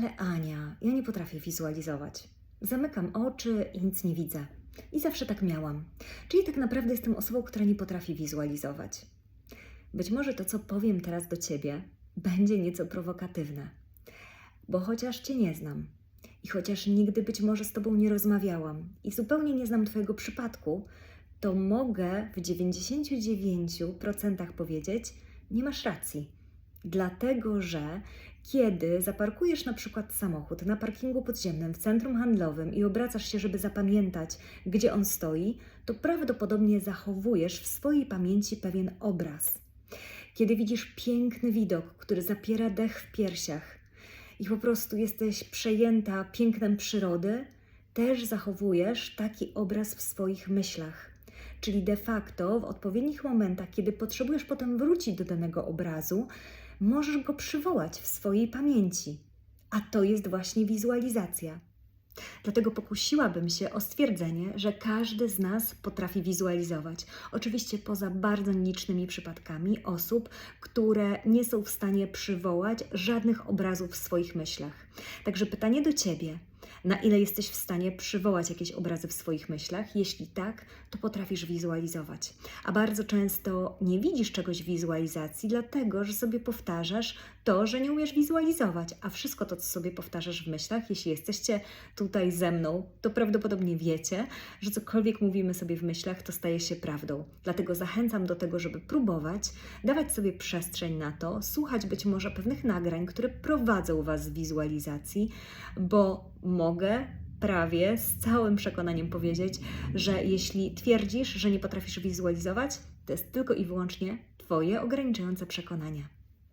Ale Ania, ja nie potrafię wizualizować. Zamykam oczy i nic nie widzę. I zawsze tak miałam. Czyli tak naprawdę jestem osobą, która nie potrafi wizualizować. Być może to, co powiem teraz do ciebie, będzie nieco prowokatywne, bo chociaż cię nie znam i chociaż nigdy być może z tobą nie rozmawiałam i zupełnie nie znam twojego przypadku, to mogę w 99% powiedzieć: nie masz racji. Dlatego, że kiedy zaparkujesz na przykład samochód na parkingu podziemnym w centrum handlowym i obracasz się, żeby zapamiętać, gdzie on stoi, to prawdopodobnie zachowujesz w swojej pamięci pewien obraz. Kiedy widzisz piękny widok, który zapiera dech w piersiach i po prostu jesteś przejęta pięknem przyrody, też zachowujesz taki obraz w swoich myślach. Czyli de facto w odpowiednich momentach, kiedy potrzebujesz potem wrócić do danego obrazu, możesz go przywołać w swojej pamięci. A to jest właśnie wizualizacja. Dlatego pokusiłabym się o stwierdzenie, że każdy z nas potrafi wizualizować. Oczywiście poza bardzo licznymi przypadkami osób, które nie są w stanie przywołać żadnych obrazów w swoich myślach. Także pytanie do Ciebie. Na ile jesteś w stanie przywołać jakieś obrazy w swoich myślach? Jeśli tak, to potrafisz wizualizować. A bardzo często nie widzisz czegoś w wizualizacji, dlatego że sobie powtarzasz to, że nie umiesz wizualizować, a wszystko to, co sobie powtarzasz w myślach, jeśli jesteście tutaj ze mną, to prawdopodobnie wiecie, że cokolwiek mówimy sobie w myślach, to staje się prawdą. Dlatego zachęcam do tego, żeby próbować, dawać sobie przestrzeń na to, słuchać być może pewnych nagrań, które prowadzą Was z wizualizacji, bo mogę prawie z całym przekonaniem powiedzieć, że jeśli twierdzisz, że nie potrafisz wizualizować, to jest tylko i wyłącznie Twoje ograniczające przekonania.